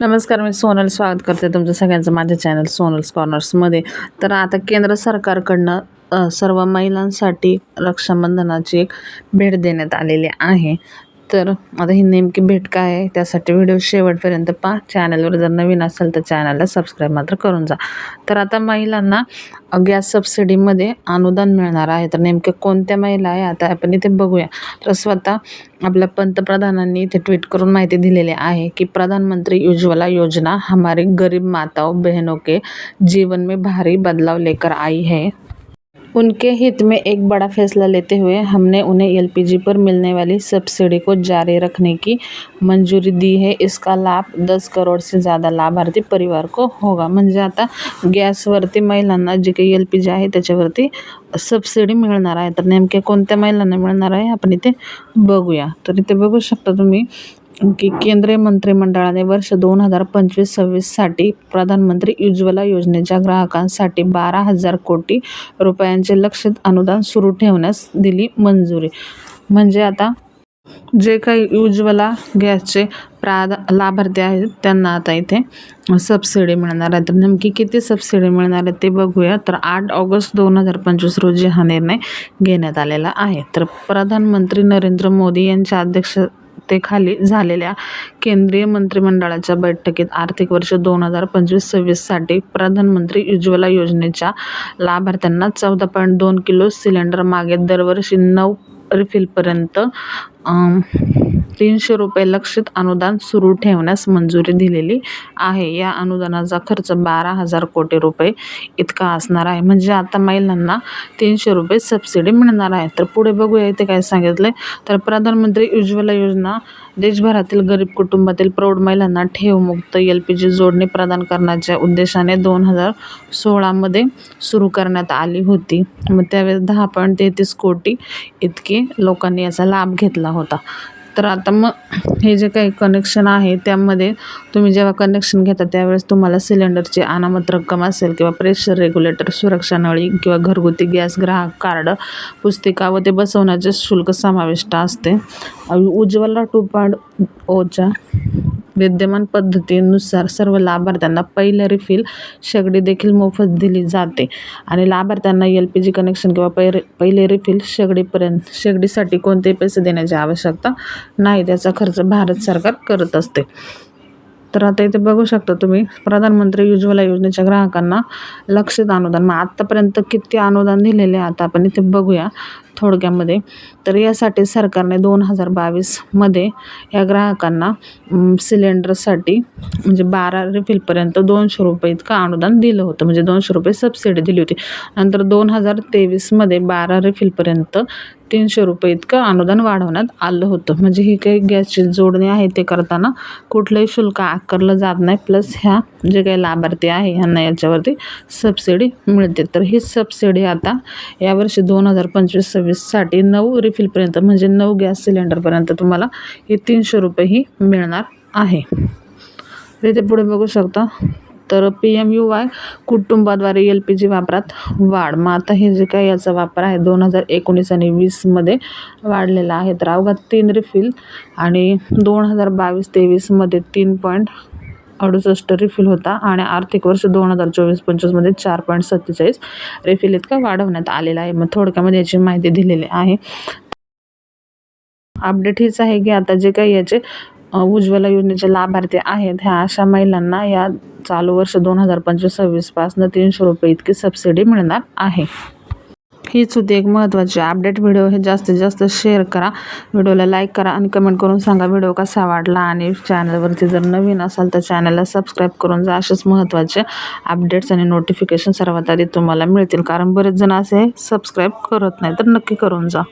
नमस्कार मी सोनल स्वागत करते तुमचं सगळ्यांचं माझ्या चॅनल सोनल्स कॉर्नर्समध्ये तर आता केंद्र सरकारकडनं सर्व महिलांसाठी रक्षाबंधनाची एक भेट देण्यात आलेली आहे. तर आता ही नेमकी भेट काय आहे त्यासाठी व्हिडिओ शेवटपर्यंत पहा. चॅनलवर जर नवीन असेल तर चॅनलला सबस्क्राईब मात्र करून जा. तर आता महिलांना गॅस सबसिडीमध्ये अनुदान मिळणार आहे. तर नेमके कोणत्या महिला आहे आता आपण इथे बघूया. तर स्वतः आपल्या पंतप्रधानांनी इथे ट्विट करून माहिती दिलेली आहे की प्रधानमंत्री उज्ज्वला योजना हमारी गरीब माताओं बहनों के जीवन में भारी बदलाव लेकर आई है. उनके हित में एक बड़ा फैसला लेते हुए हमने उन्हें एलपीजी पर मिलने वाली सब्सिडी को जारी रखने की मंजूरी दी है। इसका लाभ दस करोड से ज़्यादा लाभार्थी परिवार को होगा। म्हणजे आता गॅसवरती महिलांना जे काही एल पी जी आहे, त्याच्यावरती सबसिडी मिळणार आहे. तर नेमक्या कोणत्या महिलांना मिळणार आहे, आपण इथे बघूया. तर इथे बघू शकता तुम्ही की केंद्रीय मंत्रिमंडळाने वर्ष दोन हजार पंचवीस सव्वीससाठी प्रधानमंत्री उज्ज्वला योजनेच्या ग्राहकांसाठी बारा हजार कोटी रुपयांचे लक्षित अनुदान सुरू ठेवण्यास दिली मंजुरी. म्हणजे आता जे काही उज्ज्वला गॅसचे प्राधा लाभार्थी आहेत त्यांना आता इथे सबसिडी मिळणार आहे. तर नेमकी किती सबसिडी मिळणार आहे ते बघूया. तर आठ ऑगस्ट दोन हजार पंचवीस रोजी हा निर्णय घेण्यात आलेला आहे. तर प्रधानमंत्री नरेंद्र मोदी यांच्या अध्यक्ष अध्यक्षतेखाली झालेल्या केंद्रीय मंत्रिमंडळाच्या बैठकीत आर्थिक वर्ष दोन हजार पंचवीस सव्वीससाठी प्रधानमंत्री उज्ज्वला योजनेच्या लाभार्थ्यांना चौदा पॉईंट दोन किलो सिलेंडर मागे दरवर्षी नऊ रिफिलपर्यंत तीनशे रुपये लक्षित अनुदान सुरू ठेवण्यास मंजुरी दिलेली आहे. या अनुदानाचा खर्च बारा हजार कोटी रुपये इतका असणार आहे. म्हणजे आता महिलांना तीनशे रुपये सबसिडी मिळणार आहे. तर पुढे बघूया इथे काय सांगितलं तर प्रधानमंत्री उज्ज्वला योजना देशभरातील गरीब कुटुंबातील प्रौढ महिलांना ठेवमुक्त एल पी जी जोडणी प्रदान करण्याच्या उद्देशाने दोन हजार सोळामध्ये सुरू करण्यात आली होती. मग त्यावेळेस दहा पॉईंट तेहतीस कोटी इतके लोकांनी याचा लाभ घेतला होता. तर आता मग हे जे काही कनेक्शन आहे त्यामध्ये तुम्ही जेव्हा कनेक्शन घेता त्यावेळेस तुम्हाला सिलेंडरची अनामत रक्कम असेल किंवा प्रेशर रेग्युलेटर सुरक्षा नळी किंवा घरगुती गॅस ग्राहक कार्ड पुस्तिका व ते बसवण्याचे शुल्क समाविष्ट असते. उज्ज्वला टू पॉईंट ओच्या विद्यमान पद्धतीनुसार सर्व लाभार्थ्यांना पहिले रिफिल शेगडी देखील मोफत दिली जाते. आणि लाभार्थ्यांना एल पी जी कनेक्शन किंवा पहिले पहिले रिफिल शेगडीपर्यंत शेगडीसाठी कोणतेही पैसे देण्याची आवश्यकता नाही. त्याचा खर्च भारत सरकार करत असते. तर आता इथे बघू शकता तुम्ही प्रधानमंत्री उज्ज्वला योजनेच्या ग्राहकांना लक्षित अनुदान. मग आत्तापर्यंत किती अनुदान दिलेले आहे आता आपण इथे बघूया थोडक्यामध्ये. तर यासाठी सरकारने दोन हजार बावीसमध्ये या ग्राहकांना सिलेंडरसाठी म्हणजे बारा रिफिलपर्यंत दोनशे रुपये इतकं अनुदान दिलं होतं. म्हणजे दोनशे रुपये सबसिडी दिली होती. नंतर दोन हजार तेवीसमध्ये बारा रिफिलपर्यंत तीनशे रुपये इतकं अनुदान वाढवण्यात आलं होतं. म्हणजे ही काही गॅसची जोडणी आहे ते करताना कुठलंही शुल्क आकारलं जात नाही. प्लस ह्या जे काही लाभार्थी आहे ह्यांना याच्यावरती सबसिडी मिळते. तर ही सबसिडी आता यावर्षी दोन हजार पंचवीस सव्वीससाठी नऊ रिफिलपर्यंत म्हणजे नऊ गॅस सिलेंडरपर्यंत तुम्हाला हे तीनशे रुपये ही मिळणार आहे. तर इथे पुढे बघू शकता तर पी एम यू वाय कुटुंबाद्वारे एल पी जी वापरात वाढ. मग आता हे जे काही याचा वापर आहे दोन हजार एकोणीस आणि वीसमध्ये वाढलेला आहे. तर अवघात तीन रिफिल आणि दोन हजार बावीस तेवीसमध्ये तीन पॉईंट अडुसष्ट रिफिल होता आणि आर्थिक वर्ष दोन हजार चोवीस पंचवीसमध्ये चार पॉईंट सत्तेचाळीस रिफिल इतका वाढवण्यात आलेला आहे. मग थोडक्यामध्ये याची माहिती दिलेली आहे. अपडेट हीच आहे की आता जे काही याचे उज्ज्वला योजनेचे लाभार्थी आहेत ह्या अशा महिलांना या चालू वर्ष दोन हजार पंचवीस सव्वीसपासनं तीनशे रुपये इतकी सबसिडी मिळणार आहे. हीच होती एक महत्त्वाची अपडेट व्हिडिओ हे जास्तीत जास्त शेअर करा. व्हिडिओला लाईक करा आणि कमेंट करून सांगा व्हिडिओ कसा वाटला. आणि चॅनलवरती जर नवीन असाल तर चॅनलला सबस्क्राईब करून जा. असेच महत्त्वाचे अपडेट्स आणि नोटिफिकेशन सर्वात आधी तुम्हाला मिळतील. कारण बरेच जण असे सबस्क्राईब करत नाही तर नक्की करून जा.